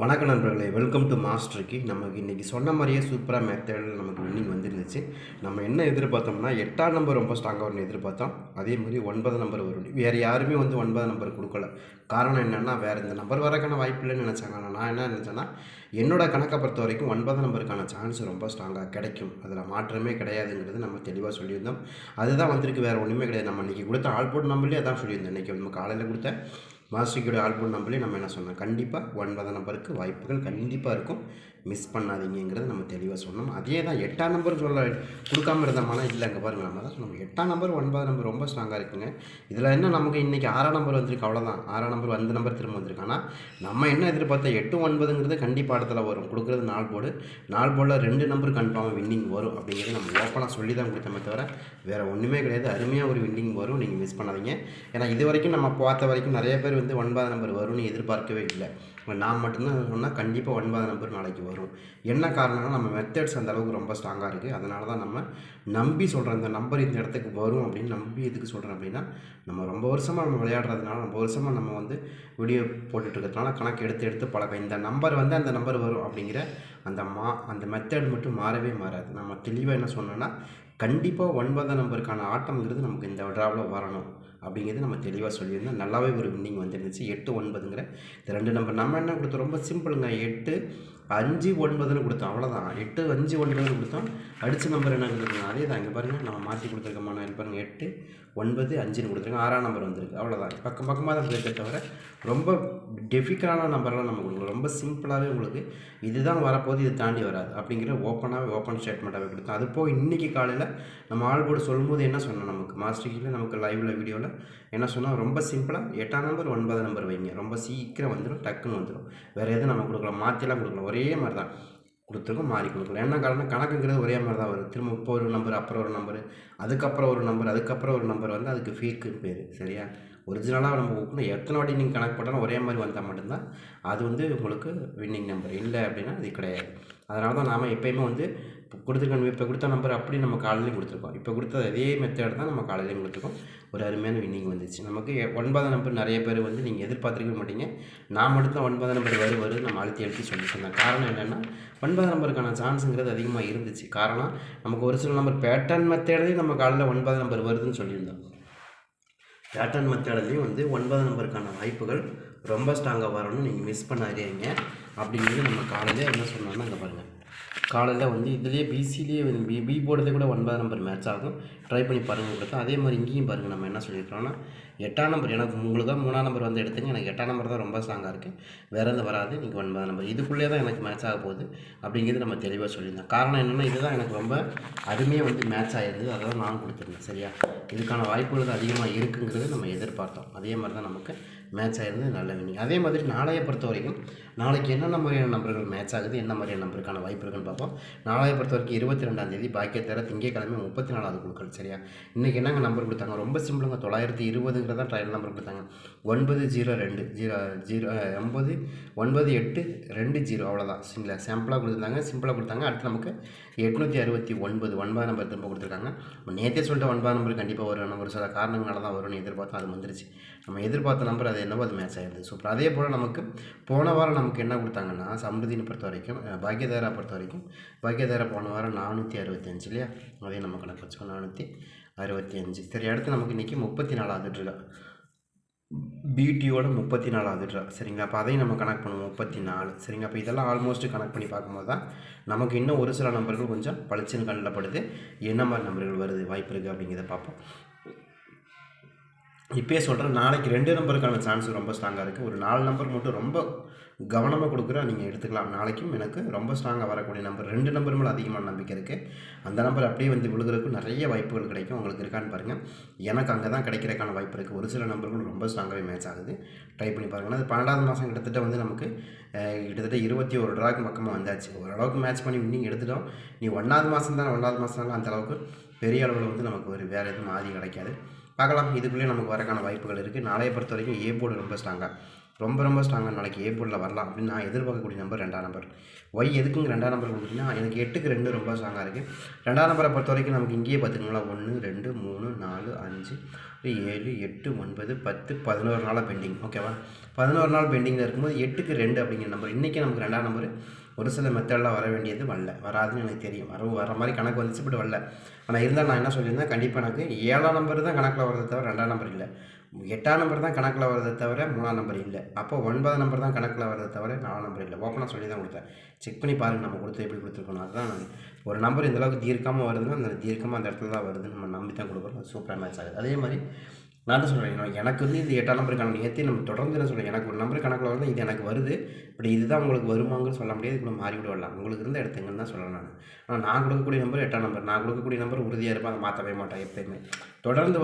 வணக்க நண்பர்களே welcome to மாஸ்டருக்கு நமக்கு இன்றைக்கி சொன்ன மாதிரியே சூப்பராக மெத்தடில் நமக்கு வின்னிங் வந்துருந்துச்சு. நம்ம என்ன எதிர்பார்த்தோம்னா எட்டாம் நம்பர் ரொம்ப ஸ்ட்ராங்காக வரும்னு எதிர்பார்த்தோம். அதே மாதிரி ஒன்பது நம்பர் வரும் வேறு யாருமே வந்து ஒன்பது நம்பர் கொடுக்கல. காரணம் என்னென்னா வேறு இந்த நம்பர் வரக்கான வாய்ப்பு இல்லைன்னு நினச்சாங்க. ஆனால் நான் என்ன நினச்சேன்னா என்னோடய கணக்கை பொறுத்த வரைக்கும் ஒன்பது நம்பருக்கான சான்ஸ் ரொம்ப ஸ்ட்ராங்காக கிடைக்கும். அதில் மாற்றமே கிடையாதுங்கிறது நம்ம தெளிவாக சொல்லியிருந்தோம். அதுதான் வந்திருக்கு வேறு ஒன்றுமே கிடையாது. நம்ம இன்றைக்கி கொடுத்த ஆல்போர்ட் நம்பர்லேயே அதான் சொல்லியிருந்தோம். இன்றைக்கி நம்ம காலையில் கொடுத்த மாஸ்டரிக்கோட ஆல்பம் நம்பர்லேயே நம்ம என்ன சொன்னோம் கண்டிப்பாக ஒன்பதாம் நம்பருக்கு வாய்ப்புகள் கண்டிப்பாக இருக்கும். மிஸ் பண்ணாதீங்கிறத நம்ம தெளிவாக சொன்னோம் அதே தான் எட்டாம் நம்பர் சொல்ல கொடுக்காம இருந்தோம்னா இல்லை அங்கே பாருங்கள் நம்ம தான் சொன்னோம். எட்டாம் நம்பர் ஒன்பதாம் நம்பர் ரொம்ப ஸ்ட்ராங்காக இருக்குங்க. இதில் என்ன நமக்கு இன்றைக்கி ஆறாம் நம்பர் வந்திருக்கு அவ்வளோதான் ஆறாம் நம்பர் அந்த நம்பர் திரும்ப வந்திருக்கு. ஆனால் நம்ம என்ன எதிர்பார்த்தா எட்டு ஒன்பதுங்கிறது கண்டிப்பாக இடத்துல வரும். கொடுக்குறது நாலு போர்டு நாலு போர்டில் ரெண்டு நம்பர் கன்ஃபார்மாக வின்னிங் வரும் அப்படிங்கிறது நம்ம ஓப்பனாக சொல்லி தான் கொடுத்தோமே தவிர வேறு ஒன்றுமே கிடையாது. அருமையாக ஒரு வின்னிங் வரும். நீங்கள் மிஸ் பண்ணாதீங்க. ஏன்னா இது வரைக்கும் நம்ம பார்த்த வரைக்கும் நிறைய பேர் வந்து ஒன்பதாம் நம்பர் வரும்னு எதிர்பார்க்கவே இல்லை. நான் மட்டும்தான் சொன்னால் கண்டிப்பாக ஒன்பதாம் நம்பர் நாளைக்கு வரும். என்ன காரணம்னா நம்ம மெத்தட்ஸ் அந்த அளவுக்கு ரொம்ப ஸ்ட்ராங்காக இருக்குது அதனால தான் நம்ம நம்பி சொல்கிறோம் இந்த நம்பர் இந்த இடத்துக்கு வரும் அப்படின்னு நம்பி எதுக்கு சொல்கிறேன் அப்படின்னா நம்ம ரொம்ப வருஷமாக நம்ம விளையாடுறதுனால ரொம்ப வருஷமாக நம்ம வந்து வீடியோ போட்டுட்ருக்கிறதுனால கணக்கு எடுத்து எடுத்து பழக்கம். இந்த நம்பர் வந்து அந்த நம்பர் வரும் அப்படிங்கிற அந்த மா அந்த மெத்தட் மட்டும் மாறவே மாறாது. நம்ம தெளிவாக என்ன சொன்னோன்னா கண்டிப்பாக ஒன்பதாம் நம்பருக்கான ஆட்டம்ங்கிறது நமக்கு இந்த ட்ராவில் வரணும். அப்படிங்கிறது நம்ம தெளிவாக சொல்லியிருந்தோம் நல்லாவே ஒரு வின்னிங் வந்துருந்துச்சு எட்டு ஒன்பதுங்கிற இந்த ரெண்டு நம்பர் நம்ம என்ன கொடுத்தோம்? ரொம்ப சிம்பிளுங்க எட்டு அஞ்சு ஒன்பதுன்னு கொடுத்தோம். அவ்வளோதான் எட்டு அஞ்சு ஒன்பதுன்னு கொடுத்தோம். அடித்த நம்பர் என்ன கொடுத்துருக்கோம் அதே தான் இங்கே பாருங்கள் நம்ம மாற்றி கொடுத்துருக்கோமான பாருங்கள் எட்டு ஒன்பது அஞ்சுன்னு கொடுத்துருக்கோம். ஆறாம் நம்பர் வந்திருக்கு. அவ்வளோதான் பக்கம் பக்கமாக தான் போயிருக்க தவிர ரொம்ப டிஃபிகல்ட்டான நம்பர்லாம் நம்ம கொடுக்கல. ரொம்ப சிம்பிளாகவே உங்களுக்கு இதுதான் வரப்போது இது தாண்டி வராது அப்படிங்கிற ஓப்பனாகவே ஓப்பன் ஸ்டேட்மெண்ட்டாகவே கொடுத்தோம். அது போக இன்றைக்கி காலையில் நம்ம ஆள் போர்டு சொல்லும்போது என்ன சொன்னோம் நமக்கு? மாஸ்டர் நமக்கு லைவில் வீடியோவில் என்ன சொன்னால் ரொம்ப சிம்பிளாக எட்டாம் நம்பர் ஒன்பதாம் நம்பர் வைங்க. ரொம்ப சீக்கிரம் வந்துடும் டக்குன்னு வந்துடும் வேறு எதுவும் நம்ம கொடுக்கலாம் மாற்றிலாம் கொடுக்கலாம் ஒரே மாதிரி தான் கொடுத்துருக்கோம் மாறி கொடுக்கலாம் என்ன காரணம் கணக்குங்கிறது ஒரே மாதிரி தான் வரும் திரும்ப இப்போ ஒரு நம்பர் அப்புறம் ஒரு நம்பர் அதுக்கப்புறம் ஒரு நம்பர் அதுக்கப்புறம் ஒரு நம்பர் வந்து அதுக்கு ஃபேக்குன்னு பேர். சரியா? ஒரிஜினலாக நம்ம கொடுக்கணும் எத்தனை வாட்டி நீங்கள் கணக்கு போட்டாலும் ஒரே மாதிரி வந்தால் மட்டும்தான் அது வந்து உங்களுக்கு வின்னிங் நம்பர் இல்லை அப்படின்னா அது கிடையாது. அதனால தான் நாம் எப்போயுமே வந்து இப்போ கொடுத்துருக்க இப்போ கொடுத்த நம்பர் அப்படி நம்ம காலையிலையும் கொடுத்துருக்கோம். இப்போ கொடுத்த அதே மெத்தேட் தான் நம்ம காலையிலையும் கொடுத்துருக்கோம். ஒரு அருமையான வின்னிங் வந்துச்சு. நமக்கு ஒன்பதாம் நம்பர் நிறைய பேர் வந்து நீங்கள் எதிர்பார்த்துருக்க மாட்டீங்க. நான் மட்டும்தான் ஒன்பதாம் நம்பர் வரும் வரும் நம்ம அழுத்தி அழுத்தி சொல்லிட்டு காரணம் என்னென்னா ஒன்பதாம் நம்பருக்கான சான்ஸுங்கிறது அதிகமாக இருந்துச்சு. காரணம் நமக்கு ஒரு சில நம்பர் பேட்டர்ன் மெத்தேட்லேயும் நம்ம காலையில் ஒன்பதாம் நம்பர் வருதுன்னு சொல்லியிருந்தோம். பேட்டர்ன் மெத்தட்லேயும் வந்து ஒன்பது நம்பருக்கான வாய்ப்புகள். ரொம்ப ஸ்ட்ராங்காக வரணும்னு நீங்கள் மிஸ் பண்ணாதீங்க. அப்படிங்கிறது நம்ம காலையில் என்ன சொன்னோம்னா அங்கே பாருங்கள் காலையில் வந்து இதுலேயே பிசிலேயே பி பி போர்டில் கூட ஒன்பதாம் நம்பர் மேட்ச் ஆகும். ட்ரை பண்ணி பாருங்கள் கொடுத்தா அதே மாதிரி இங்கேயும் பாருங்கள் நம்ம என்ன சொல்லியிருக்கிறோன்னா எட்டாம் நம்பர் எனக்கு உங்களுக்கு தான் மூணாம் நம்பர் வந்து எடுத்துங்க எனக்கு எட்டாம் நம்பர் தான் ரொம்ப ஸ்ட்ராங்காக இருக்குது வேறு எந்த வராது நீங்கள் ஒன்பதாம் நம்பர் இதுக்குள்ளே தான் எனக்கு மேட்ச் ஆக போகுது அப்படிங்கிறது நம்ம தெளிவாக சொல்லியிருந்தோம். காரணம் என்னென்னா இதுதான் எனக்கு ரொம்ப அருமையாக வந்து மேட்ச் ஆகிருந்தது அதை தான் நான் கொடுத்துருந்தேன் சரியா? இதுக்கான வாய்ப்புகள் அதிகமாக இருக்குங்கிறது நம்ம எதிர்பார்த்தோம். அதே மாதிரி தான் நமக்கு மேட்ச் ஆகிருந்தது நல்ல வினிங் அதே மாதிரி நாளைய பொறுத்த வரைக்கும் நாளைக்கு என்னென்ன மாதிரியான நம்பர்கள் மேட்ச் ஆகுது என்ன மாதிரியான நம்பருக்கான வாய்ப்பு இருக்குன்னு பார்ப்போம். நாளைய பொறுத்த வரைக்கும் இருபத்தி ரெண்டாம் தேதி பாக்கியத்தர திங்கக்கிழமை முப்பத்தி நாலாவது குழுக்கள் சரியா? இன்றைக்கி என்னங்க நம்பர் கொடுத்தாங்க? ரொம்ப சிம்பிளுங்க தொள்ளாயிரத்தி இருபதுங்கிறதா ட்ரையல் நம்பர் கொடுத்தாங்க. ஒன்பது ஜீரோ ரெண்டு ஜீரோ ஜீரோ ஒன்பது ஒன்பது எட்டு ரெண்டு ஜீரோ அவ்வளோதான் சரிங்களா? சாம்பிளாக கொடுத்துருந்தாங்க சிம்பிளாக கொடுத்தாங்க. அடுத்து நமக்கு எட்நூற்றி அறுபத்தி ஒன்பது ஒன்பது நம்பர் திரும்ப கொடுத்துருக்காங்க. நேற்றே சொல்லிட்டு ஒன்பது நம்பர் கண்டிப்பாக வரும். நம்பர் ஒரு சில காரணங்களால தான் வரும்னு எதிர்பார்த்தோம் அது வந்துருச்சு. நம்ம எதிர்பார்த்த நம்பர் அது என்னவோ அது மேட்ச் ஆகிடுது சூப்பர் அதே போல் நமக்கு போன வாரம் நமக்கு என்ன கொடுத்தாங்கன்னா சமிருதினு பொறுத்த வரைக்கும் அஹ், பாக்யதாரா பொறுத்த வரைக்கும் பாக்யதாரா போன வாரம் நானூற்றி அறுபத்தஞ்சு இல்லையா? அதே நம்ம கணக்கு வச்சுக்கோ நானூற்றி அறுபத்தி அஞ்சு. சரி அடுத்து நமக்கு இன்றைக்கி முப்பத்தி நாலாவது ட்ரில் பிடியோட முப்பத்தி நாலாவது ட்ரா சரிங்களா? அப்போ அதையும் நம்ம கனெக்ட் பண்ணுவோம். முப்பத்தி நாலு. சரிங்க அப்போ இதெல்லாம் ஆல்மோஸ்ட் கனெக்ட் பண்ணி பார்க்கும்போது தான் நமக்கு இன்னும் ஒரு சில நம்பர்கள் கொஞ்சம் பளிச்சுன்னு கண்ணில் படுது. என்ன மாதிரி நம்பர்கள் வருது? வாய்ப்பு இருக்குது அப்படிங்கிறத பார்ப்போம். இப்போயே சொல்கிறேன் நாளைக்கு ரெண்டு நம்பருக்கான சான்ஸ் ரொம்ப ஸ்ட்ராங்காக இருக்குது ஒரு நாலு நம்பர் மட்டும் ரொம்ப கவனமாக கொடுக்குற நீங்கள் எடுத்துக்கலாம். நாளைக்கும் எனக்கு ரொம்ப ஸ்ட்ராங்காக வரக்கூடிய நம்பர் ரெண்டு நம்பர் மேலே அதிகமான நம்பிக்கை இருக்குது அந்த நம்பர் அப்படியே வந்து விழுகிறதுக்கும் நிறைய வாய்ப்புகள் கிடைக்கும். உங்களுக்கு இருக்கான்னு பாருங்கள் எனக்கு அங்கே தான் கிடைக்கிறதுக்கான வாய்ப்பு இருக்குது ஒரு சில நம்பர்கள் ரொம்ப ஸ்ட்ராங்காகவே மேட்ச் ஆகுது. ட்ரை பண்ணி பாருங்கள் அது பன்னெண்டாவது மாதம் கிட்டத்தட்ட வந்து நமக்கு கிட்டத்தட்ட இருபத்தி ஒரு ட்ராக்கு பக்கமாக வந்தாச்சு. ஓரளவுக்கு மேட்ச் பண்ணி இன்னும் எடுத்துட்டோம். நீ ஒன்றாவது மாதம் தான் ஒன்றாவது மாதம் அந்த அளவுக்கு பெரிய அளவில் வந்து நமக்கு ஒரு வேறு எதுவும் ஆதி கிடைக்காது. பார்க்கலாம் இதுக்குள்ளேயே நமக்கு வரக்கான வாய்ப்புகள் இருக்குது நாளைய பொறுத்த வரைக்கும் ஏ போர்டு ரொம்ப ஸ்ட்ராங்காக ரொம்ப ரொம்ப ஸ்ட்ராங்காக நாளைக்கு ஏ போர்டில் வரலாம் அப்படின்னு நான் எதிர்பார்க்கக்கூடிய நம்பர் ரெண்டாம் நம்பர் ஒய் எதுக்குங்க ரெண்டாம் நம்பர் கொடுத்தீங்கன்னா எனக்கு எட்டுக்கு ரெண்டு ரொம்ப ஸ்ட்ராங்காக இருக்குது ரெண்டாம் நம்பரை பொறுத்த வரைக்கும் நமக்கு இங்கேயே பார்த்துக்கோங்களா ஒன்று ரெண்டு மூணு நாலு அஞ்சு ஏழு எட்டு ஒன்பது பத்து பதினோரு நாளாக பெண்டிங் ஓகேவா பதினோரு நாள் பெண்டிங்கில் இருக்கும்போது எட்டுக்கு ரெண்டு அப்படிங்கிற நம்பர் இன்றைக்கி நமக்கு ரெண்டாம் நம்பர் ஒரு சில மெத்தடெலாம் வர வேண்டியது வரல. வராதுன்னு எனக்கு தெரியும். வர வர மாதிரி கணக்கு வந்துச்சு பட் வரல. ஆனால் இருந்தால் நான் என்ன சொல்லியிருந்தேன்? கண்டிப்பாக எனக்கு ஏழாம் நம்பர் தான் கணக்கில் வரதை தவிர ரெண்டாம் நம்பர் இல்லை. எட்டாம் நம்பர் தான் கணக்கில் வரதை தவிர மூணாம் நம்பர் இல்லை. அப்போ ஒன்பதாம் நம்பர் தான் கணக்கில் வரதை தவிர நாலாம் நம்பர் இல்லை. ஓப்பனாக சொல்லி தான் கொடுத்தேன். செக் பண்ணி பாருங்க நம்ம கொடுத்து எப்படி கொடுத்துருக்கணும் அதுதான் ஒரு நம்பர் இந்தளவுக்கு தீர்க்கமாக வருதுன்னா அந்த தீர்க்கமாக அந்த இடத்துல தான் வருதுன்னு நம்ம நம்பி தான் கொடுக்குறோம். அது சூப்பராக மேட்ச் ஆகுது. அதே மாதிரி நான் தான் சொல்கிறேன் எனக்கு வந்து இந்த எட்டாம் நம்பர் கணக்கு ஏற்றி நம்ம தொடர்ந்து என்ன சொல்கிறேன் எனக்கு ஒரு நம்பர் கணக்கில் வந்து இது எனக்கு வருது பட் இதுதான் உங்களுக்கு வருமாங்கன்னு சொல்ல முடியாது கூட மாறி விட வரலாம். உங்களுக்கு இருந்த இடத்துங்கன்னு தான் சொல்லலாம் நான். ஆனால் நான் கொடுக்கக்கூடிய நம்பர் எட்டாம் நம்பர் நான் கொடுக்கக்கூடிய நம்பர் உறுதியாக இருப்பேன் அதை மாற்றவே மாட்டேன் எப்பயுமே. தொடர்ந்து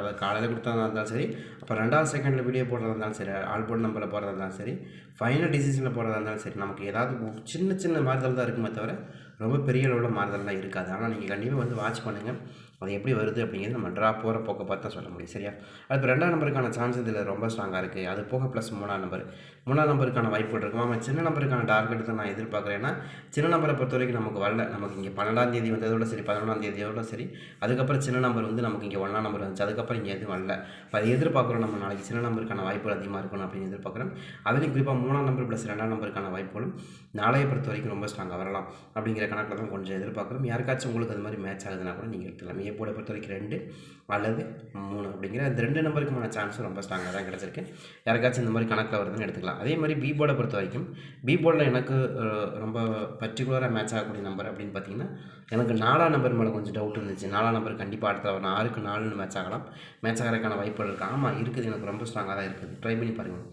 அதை காலையில் கொடுத்ததா இருந்தாலும் சரி அப்போ ரெண்டாவது செகண்டில் வீடியோ போடுறதா இருந்தாலும் சரி ஆல் நம்பரில் போடுறதா இருந்தாலும் சரி ஃபைனல் டிசிஷனில் போடுறதா இருந்தாலும் சரி நமக்கு ஏதாவது சின்ன சின்ன மாறுதல் தான் இருக்குமே தவிர ரொம்ப பெரிய அளவில் மாறுதல்லாம் இருக்காது. ஆனால் நீங்கள் கண்டிப்பாக வந்து வாட்ச் பண்ணுங்கள் அது எப்படி வருது அப்படிங்கிறது நம்ம ட்ரா போகிற போக்க பார்த்து தான் சொல்ல முடியும் சரியா? அது ரெண்டாம் நம்பருக்கான சான்ஸ் இதில் ரொம்ப ஸ்ட்ராங்காக இருக்குது அது போக ப்ளஸ் மூணாம் நம்பர் மூணாம் நம்பருக்கான வாய்ப்புகள் இருக்குமா நம்ம சின்ன நம்பருக்கான டார்கெட் தான் நான் எதிர்பார்க்குறேன்னா சின்ன நம்பரை பொறுத்த வரைக்கும் நமக்கு வரல. நமக்கு இங்கே பன்னெண்டாம் தேதி வந்ததோட சரி பதினொன்றாம் தேதியோட சரி. அதுக்கப்புறம் சின்ன நம்பர் வந்து நமக்கு இங்கே ஒன்றாம் நம்பர் வந்துச்சு. அதுக்கப்புறம் இங்கே எதுவும் வரல. இப்போ அது எதிர்பார்க்குறோம். நம்ம நாளைக்கு சின்ன நம்பருக்கான வாய்ப்புகள் அதிகமாக இருக்கணும் அப்படின்னு எதிர்பார்க்குறோம். அதுலேயும் குறிப்பாக மூணாம் நம்பர் ப்ளஸ் ரெண்டாம் நம்பருக்கான வாய்ப்புகளும் நாளையை பொறுத்த வரைக்கும் ரொம்ப ஸ்ட்ராங்காக வரலாம் அப்படிங்கிற கணக்கில் தான் கொஞ்சம் எதிர்பார்க்குறோம். யாருக்காச்சும் உங்களுக்கு அது மாதிரி மேட்ச் ஆகுதுன்னா கூட நீங்கள் எடுத்துக்கலாமே ஏ போட பொறுத்த வரைக்கும் ரெண்டு அல்லது மூணு அப்படிங்கிற அந்த ரெண்டு நம்பருக்குமான சான்ஸும் ரொம்ப ஸ்ட்ராங்காக தான் கிடச்சிருக்கு. யாருக்காச்சும் இந்த மாதிரி கணக்கில் வருதுன்னு எடுத்துக்கலாம். அதே மாதிரி பி போர்டை பொறுத்த வரைக்கும் பி போர்டில் எனக்கு ரொம்ப பர்டிகுலராக மேட்ச் ஆகக்கூடிய நம்பர் அப்படின்னு பார்த்தீங்கன்னா எனக்கு நாலாம் நம்பர் மேலே கொஞ்சம் டவுட் இருந்துச்சு. நாலாம் நம்பர் கண்டிப்பாக அடுத்த வரணும் ஆறுக்கு நாலுன்னு மேட்ச் ஆகலாம். மேட்ச் ஆகிறதுக்கான வாய்ப்புகள் இருக்குது ஆமாம் இருக்குது. எனக்கு ரொம்ப ஸ்ட்ராங்காக தான் இருக்குது. ட்ரை பண்ணி பாருங்கள்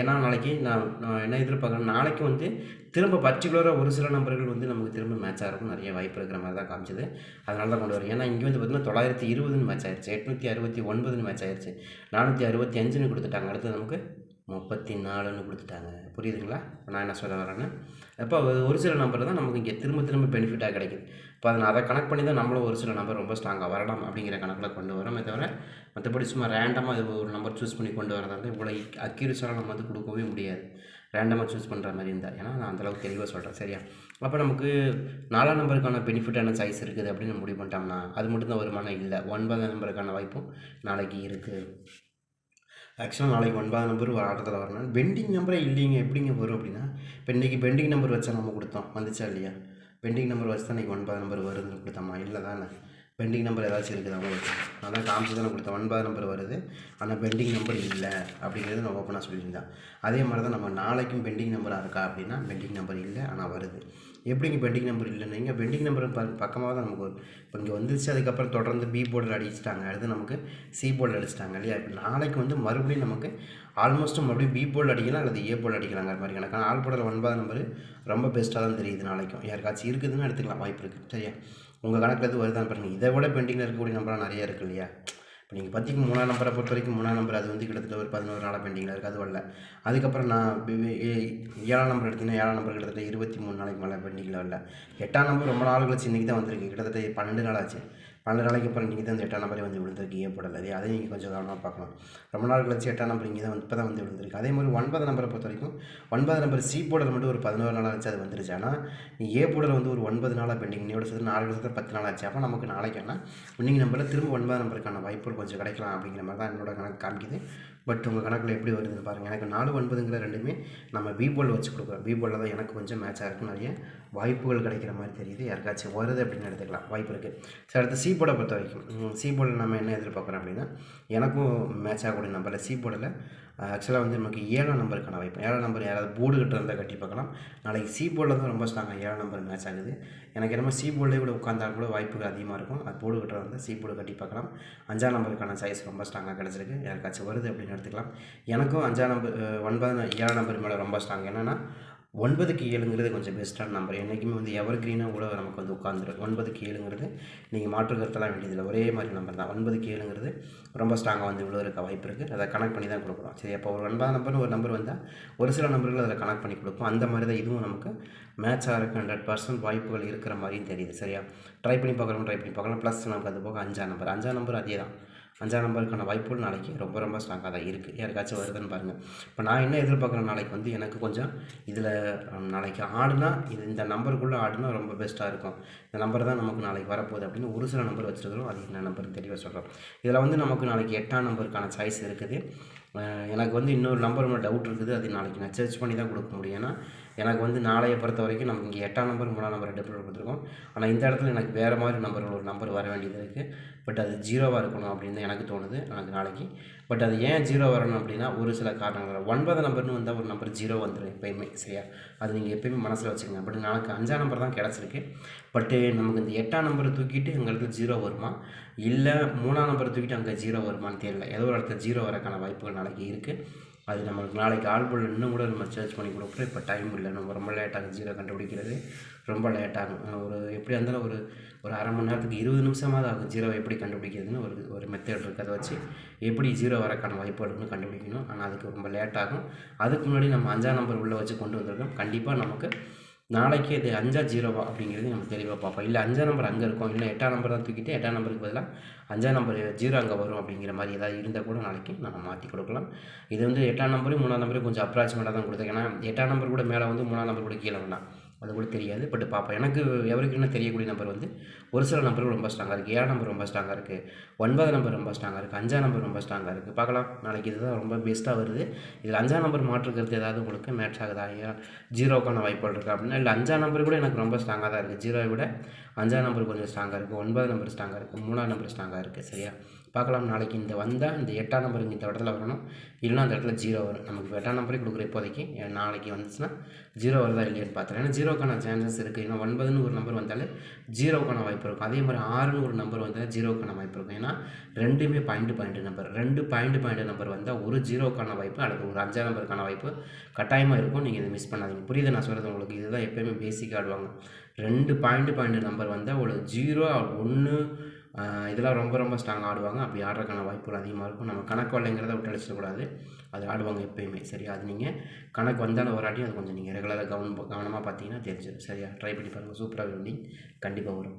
ஏன்னா நாளைக்கு நான் நான் என்ன எதிர்பார்க்குறேன் நாளைக்கு வந்து திரும்ப பர்டிகுலராக ஒரு சில நம்பர்கள் வந்து நமக்கு திரும்ப மேட்ச் ஆகிறக்கும் நிறைய வாய்ப்பு இருக்கிற மாதிரி தான் காமிச்சது. அதனால தான் கொண்டு வரேன். ஏன்னா இங்கே வந்து பார்த்திங்கன்னா தொள்ளாயிரத்தி இருபதுன்னு மேட்ச் ஆயிடுச்சு எட்நூற்றி அறுபத்தி ஒன்பதுன்னு மேட்ச் ஆயிடுச்சு நானூற்றி அறுபத்தி அஞ்சுன்னு கொடுத்துட்டாங்க. அடுத்து நமக்கு முப்பத்தி நாலுன்னு கொடுத்துட்டாங்க. புரியுதுங்களா? நான் என்ன சொல்ல வரேன்னு அப்போ ஒரு சில நம்பர் தான் நமக்கு இங்கே திரும்ப திரும்ப பெனிஃபிட்டாக கிடைக்குது. இப்போ அதை அதை கனெக்ட் பண்ணி தான் நம்மளும் ஒரு சில நம்பர் ரொம்ப ஸ்ட்ராங்காக வரலாம் அப்படிங்கிற கணக்கில் கொண்டு வரோமே தவிர மற்றபடி சும்மா ரேண்டமாக இது ஒரு நம்பர் சூஸ் பண்ணி கொண்டு வரதால இவ்வளோ அக்யூரஸாக நம்ம வந்து கொடுக்கவே முடியாது. ரேண்டமாக சூஸ் பண்ணுற மாதிரி இருந்தால் ஏன்னா நான் அந்தளவுக்கு தெளிவாக சொல்கிறேன் சரியா? அப்போ நமக்கு நாலாம் நம்பருக்கான பெனிஃபிட்டான சைஸ் இருக்குது அப்படின்னு முடிவு பண்ணிட்டோம்னா அது மட்டும்தான் வருமானம் இல்லை. ஒன்பதாம் நம்பருக்கான வாய்ப்பும் நாளைக்கு இருக்குது ஆக்சுவலாக நாளைக்கு ஒன்பதாம் நம்பர் வர ஆட்டத்தில் வரணும். பெண்டிங் நம்பரே இல்லைங்க. எப்படிங்க வரும் அப்படின்னா இப்போ இன்றைக்கி பெண்டிங் நம்பர் வச்சா நம்ம கொடுத்தோம். வந்துச்சா இல்லையா? பெண்டிங் நம்பர் வச்சு தான் இன்றைக்கி ஒன்பதாம் நம்பர் வருதுன்னு கொடுத்தோமா? இல்லை தானே பெண்டிங் நம்பர் ஏதாச்சும் இருக்குது அவங்க வச்சு நான் தான் காமிச்சு தானே கொடுத்தேன். நம்பர் வருது. ஆனால் பெண்டிங் நம்பர் இல்லை அப்படிங்கிறது நான் ஓப்பனாக சொல்லியிருந்தேன் அதே மாதிரி தான் நம்ம நாளைக்கும் பெண்டிங் நம்பராக இருக்கா அப்படின்னா பெண்டிங் நம்பர் இல்லை ஆனால் வருது. எப்படிங்க பெண்டிங் நம்பர் இல்லைன்னு பெண்டிங் நம்பர் பக்கமாக தான் நமக்கு வரும் இப்போ இங்கே வந்துச்சு அதுக்கப்புறம் தொடர்ந்து பி போர்டில் அடிச்சிட்டாங்க. அடுத்து நமக்கு சி போர்டில் அடிச்சிட்டாங்க இல்லையா? இப்போ நாளைக்கு வந்து மறுபடியும் நமக்கு ஆல்மோஸ்ட் மறுபடியும் பி போர்டில் அடிக்கலாம் அல்லது ஏ போர்டில் அடிக்கலாங்கிற மாதிரி கணக்கு. ஆனால் ஆல் போர்டில் ஒன்பது நம்பர் ரொம்ப பெஸ்ட்டாக தான் தெரியுது நாளைக்கும். யாருக்காச்சும் இருக்குதுன்னு எடுத்துக்கலாம். வாய்ப்பு இருக்குது சரியா? உங்கள் கணக்கில் எது வருதான் பாருங்கள் இதை விட பெண்டிங்கில் இருக்கக்கூடிய நம்பர்லாம் நிறைய இருக்குது இல்லையா? இப்போ நீங்கள் பத்திக்கு மூணாம் நம்பரை பொறுத்த வரைக்கும் மூணாம் நம்பர் அது வந்து கிட்டத்தட்ட ஒரு பதினோரு நாளாக பெண்டிங்கில் இருக்குது அது வரல. அதுக்கப்புறம் நான் ஏழாம் நம்பர் எடுத்திங்கன்னா ஏழாம் நம்பர் கிட்டத்தட்ட இருபத்தி மூணு நாளைக்கு மேலே பெண்டிங்கில் வரல. எட்டாம் நம்பர் ரொம்ப நாள் கழிச்சு இன்றைக்கி தான் வந்திருக்கு. கிட்டத்தட்ட பன்னெண்டு நாள் ஆச்சு. பன்னெண்டு நாளைக்கு அப்புறம் நீங்கள் தான் எட்டாம் நம்பரே வந்து விழுந்திருக்கு ஏற்படல. அது அதையும் நீங்கள் கொஞ்சம் கவனமாக பார்க்கணும். ரொம்ப நாள் கழிச்சு எட்டாம் நம்பர் இங்கே தான் இப்போ தான் வந்து விழுந்திருக்கு. அதே மாதிரி ஒன்பது நம்பரை பொறுத்த வரைக்கும் ஒன்பது நம்பர் சி போடல் மட்டும் ஒரு பதினோரு நாள் ஆச்சு அது வந்துருச்சு. ஆனால் நீ ஏ போடல் வந்து ஒரு ஒன்பது நாளாக பெண்டிங் நீ சேர்த்து நாலு வருஷத்துல பத்து நாள் ஆச்சு. அப்போ நமக்கு நாளைக்கு ஆனால் இன்னைக்கு நம்பரில் திரும்ப ஒன்பது நம்பருக்கான வாய்ப்புகள் கொஞ்சம் கிடைக்கலாம் அப்படிங்கிற மாதிரி தான் என்னோட கணக்கு காமிக்குது. பட் உங்கள் கணக்கில் எப்படி வருதுன்னு பாருங்கள் எனக்கு நாலு ஒன்பதுங்கிற ரெண்டுமே நம்ம பி வச்சு கொடுக்குறோம். பீபோலில் தான் எனக்கு கொஞ்சம் மேட்சாக இருக்கும் நிறைய வாய்ப்புகள் கிடைக்கிற மாதிரி தெரியுது. யாருக்காச்சும் வருது அப்படின்னு எடுத்துக்கலாம். வாய்ப்பு இருக்குது சரி அடுத்து சி போர்டை பொறுத்த வரைக்கும். சி போர்டில் நம்ம என்ன எதிர்பார்க்குறோம் அப்படின்னா எனக்கும் மேட்ச் ஆகக்கூடிய நம்பரில் சி போர்டில் ஆக்சுவலாக வந்து நமக்கு ஏழாம் நம்பருக்கான வாய்ப்பு. ஏழாம் நம்பர் யாராவது போர்டு கிட்ட இருந்தால் கட்டி பார்க்கலாம். நாளைக்கு சி போர்டில் தான் ரொம்ப ஸ்ட்ராங்காக ஏழாம் நம்பர் மேட்ச் ஆகுது. எனக்கு என்னமோ சி போர்டிலே கூட உட்காந்தாலும் கூட வாய்ப்புகள் அதிகமாக இருக்கும். அது போர்டு கிட்ட இருந்தால் சி போர்டு கட்டி பார்க்கலாம். அஞ்சாம் நம்பருக்கான சைஸ் ரொம்ப ஸ்ட்ராங்காக கிடச்சிருக்கு. யாருக்காச்சும் வருது அப்படின்னு எடுத்துக்கலாம். எனக்கும் அஞ்சாம் நம்பர் ஒன்பது ஏழாம் நம்பர் மேலே ரொம்ப ஸ்ட்ராங் என்னென்னா ஒன்பதுக்கு ஏழுங்கிறது கொஞ்சம் பெஸ்ட்டான நம்பர் என்றைக்குமே வந்து எவர் க்ரீனாக கூட நமக்கு வந்து உட்காந்துரும் ஒன்பதுக்கு ஏழுங்கிறது நீங்கள் மாற்று கருத்தெல்லாம் வேண்டியதில்லை. ஒரே மாதிரி நம்பர் தான். ஒன்பதுக்கு ஏழுங்கிறது ரொம்ப ஸ்ட்ராங்காக வந்து இவ்வளோ இருக்க வாய்ப்பு இருக்குது அதை கனெக்ட் பண்ணி தான் கொடுக்குறோம் சரி அப்போ ஒரு ஒன்பதாம் நம்பர்னு ஒரு நம்பர் வந்தால் ஒரு சில நம்பர்கள் அதில் கனெக்ட் பண்ணி கொடுப்போம் அந்த மாதிரி தான் இதுவும் நமக்கு மேட்ச் ஆகிறதுக்கு ஹண்ட்ரட் பர்சன்ட் வாய்ப்புகள் இருக்கிற மாதிரியும் தெரியுது. சரியா? ட்ரை பண்ணி பார்க்குறோம் ட்ரை பண்ணி பார்க்கலாம். ப்ளஸ் நமக்கு அது போக அஞ்சாம் நம்பர் அஞ்சாம் நம்பர் அதே தான். அஞ்சாம் நம்பருக்கான வாய்ப்புகள் நாளைக்கு ரொம்ப ரொம்ப ஸ்ட்ராங்காக தான் இருக்குது யாருக்காச்சும் வருதுன்னு பாருங்கள் இப்போ நான் என்ன எதிர்பார்க்குறேன் நாளைக்கு வந்து எனக்கு கொஞ்சம் இதில் நாளைக்கு ஆடுனா இது இந்த நம்பருக்குள்ளே ஆடுனா ரொம்ப பெஸ்ட்டாக இருக்கும். இந்த நம்பர் தான் நமக்கு நாளைக்கு வரப்போகுது அப்படின்னு ஒரு சில நம்பர் வச்சுருக்கிறோம். அது என்ன நம்பர் தெளிவாக சொல்கிறோம் இதில் வந்து நமக்கு நாளைக்கு எட்டாம் நம்பருக்கான சாய்ஸ் இருக்குது. எனக்கு வந்து இன்னொரு நம்பர் டவுட் இருக்குது. அது நாளைக்கு நான் சர்ச் பண்ணி தான் கொடுக்க முடியும். ஏன்னா எனக்கு வந்து நாளையை பொறுத்த வரைக்கும் நம்ம இங்கே எட்டாம் நம்பர் மூணாம் நம்பர் டெபிட் கொடுத்துருக்கோம். ஆனால் இந்த இடத்துல எனக்கு வேறு மாதிரி நம்பர் ஒரு நம்பர் வர வேண்டியது இருக்குது பட் அது ஜீரோவாக இருக்கணும் அப்படின்னு தான் எனக்கு தோணுது. எனக்கு நாளைக்கு. பட் அது ஏன் ஜீரோ வரணும் அப்படின்னா ஒரு சில காரணங்கள் ஒன்பது நம்பர்னு வந்தால் ஒரு நம்பர் ஜீரோ வந்துடும் எப்பயுமே சரியா? அது நீங்கள் எப்பயுமே மனசில் வச்சுக்கோங்க. பட் நாளைக்கு அஞ்சாம் நம்பர் தான் கிடச்சிருக்கு. பட்டு நமக்கு இந்த எட்டாம் நம்பரை தூக்கிட்டு எங்களுக்கு இடத்துல ஜீரோ வருமா? இல்லை மூணாம் நம்பரை தூக்கிட்டு அங்கே ஜீரோ வருமான்னு தெரியல. ஏதோ ஒரு இடத்துல ஜீரோ வரக்கான வாய்ப்புகள் நாளைக்கு இருக்குது அது நம்மளுக்கு நாளைக்கு ஆல்புல் இன்னும் கூட நம்ம சர்ச் பண்ணி கொடுக்குறோம் இப்போ டைம் இல்லை. நம்ம ரொம்ப லேட்டாகும் ஜீரோ கண்டுபிடிக்கிறது. ரொம்ப லேட்டாகும் ஒரு எப்படியா இருந்தாலும் ஒரு ஒரு அரை மணி நேரத்துக்கு இருபது நிமிஷமாக ஆகும் ஜீரோவை எப்படி கண்டுபிடிக்கிறதுன்னு ஒரு ஒரு மெத்தட் இருக்குது அதை வச்சு எப்படி ஜீரோ வரக்கான வாய்ப்பு இருக்குன்னு கண்டுபிடிக்கணும். ஆனால் அதுக்கு ரொம்ப லேட்டாகும் அதுக்கு முன்னாடி நம்ம அஞ்சாம் நம்பர் உள்ளே வச்சு கொண்டு வந்திருக்கோம். கண்டிப்பாக நமக்கு நாளைக்கு இது அஞ்சா ஜீரோவா அப்படிங்கிறது நம்ம தெளிவாக பார்ப்போம். இல்லை அஞ்சாம் நம்பர் அங்கே இருக்கும். இல்லை எட்டாம் நம்பர் தான் தூக்கிட்டு எட்டாம் நம்பருக்கு பதிலாக அஞ்சாம் நம்பர் ஜீரோ அங்கே வரும் அப்படிங்கிற மாதிரி ஏதாவது இருந்தால் கூட நாளைக்கு நம்ம மாற்றி கொடுக்கலாம். இது வந்து எட்டாம் நம்பரும் மூணாம் நம்பரும் கொஞ்சம் அப்ராக்சிமேட்டாக தான் கொடுத்தேன். ஏன்னா எட்டாம் நம்பர் கூட மேலே வந்து மூணாம் நம்பர் கூட கீழே வேணாம். அது கூட தெரியாது. பட் பார்ப்போம் எனக்கு எவருக்கு என்ன தெரியக்கூடிய நம்பர் வந்து ஒரு சில நம்பர் ரொம்ப ஸ்ட்ராங்காக இருக்குது ஏழாம் நம்பர் ரொம்ப ஸ்ட்ராங்காக இருக்குது ஒன்பது நம்பர் ரொம்ப ஸ்ட்ராங்காக இருக்குது அஞ்சாம் நம்பர் ரொம்ப ஸ்ட்ராங்காக இருக்குது பார்க்கலாம் நாளைக்கு இதுதான் ரொம்ப பெஸ்ட்டாக வருது. இதில் அஞ்சாம் நம்பர் மாற்றுக்கிறது ஏதாவது உங்களுக்கு மேட்ச் ஆகுதா? ஐயா ஜீரோக்கான வாய்ப்புகள் இருக்கா அப்படின்னா இல்லை அஞ்சாம் நம்பர் கூட எனக்கு ரொம்ப ஸ்ட்ராங்காக தான் இருக்குது ஜீரோவை விட அஞ்சாம் நம்பர் கொஞ்சம் ஸ்ட்ராங்காக இருக்குது ஒன்பது நம்பர் ஸ்ட்ராங்காக இருக்குது மூணாம் நம்பர் ஸ்ட்ராங்காக இருக்குது சரியா? பார்க்கலாம். நாளைக்கு இந்த வந்தால் இந்த எட்டாம் நம்பர் இந்த இடத்துல வரணும். இல்லைனா அந்த இடத்துல ஜீரோ வரும். நமக்கு எட்டாம் நம்பரே கொடுக்குற இப்போதைக்கு நாளைக்கு வந்துச்சுன்னா ஜீரோ வருதா இல்லையான்னு பார்த்துறேன். ஏன்னா ஜீரோக்கான சான்சஸ் இருக்குது ஏன்னா ஒன்பதுன்னு ஒரு நம்பர் வந்தாலே ஜீரோக்கான வாய்ப்பு இருக்கும். அதே மாதிரி ஆறுன்னு ஒரு நம்பர் வந்தாலே ஜீரோக்கான வாய்ப்பு இருக்கும். ஏன்னா ரெண்டுமே பாயிண்ட் பாயிண்ட் நம்பர் ரெண்டு பாயிண்ட் பாயிண்ட் நம்பர் வந்தால் ஒரு ஜீரோக்கான வாய்ப்பு அல்லது ஒரு அஞ்சாம் நம்பருக்கான வாய்ப்பு கட்டாயமாக இருக்கும். நீங்கள் இதை மிஸ் பண்ணாதீங்க. புரியுது? நான் சொல்கிறது உங்களுக்கு இதுதான் எப்போயுமே பேசிக்காக ஆடுவாங்க. ரெண்டு பாயிண்ட் பாயிண்ட் நம்பர் வந்தால் ஒரு ஜீரோ ஒன்று இதெல்லாம் ரொம்ப ரொம்ப ஸ்ட்ராங் ஆடுவாங்க. அப்படி ஆடுறதுக்கான வாய்ப்புகள் அதிகமாக இருக்கும். நம்ம கணக்கு வரலைங்கிறத விட்டு அடிச்சிடக்கூடாது அது ஆடுவாங்க எப்பயுமே. சரியா? அது நீங்கள் கணக்கு வந்தாலும் வராட்டியும் அது கொஞ்சம் நீங்கள் ரெகுலராக கவனம் கவனமாக பார்த்தீங்கன்னா தெரிஞ்சிடும். சரியா? ட்ரை பண்ணி பாருங்கள் சூப்பராக விரும்பி கண்டிப்பாக வரும்.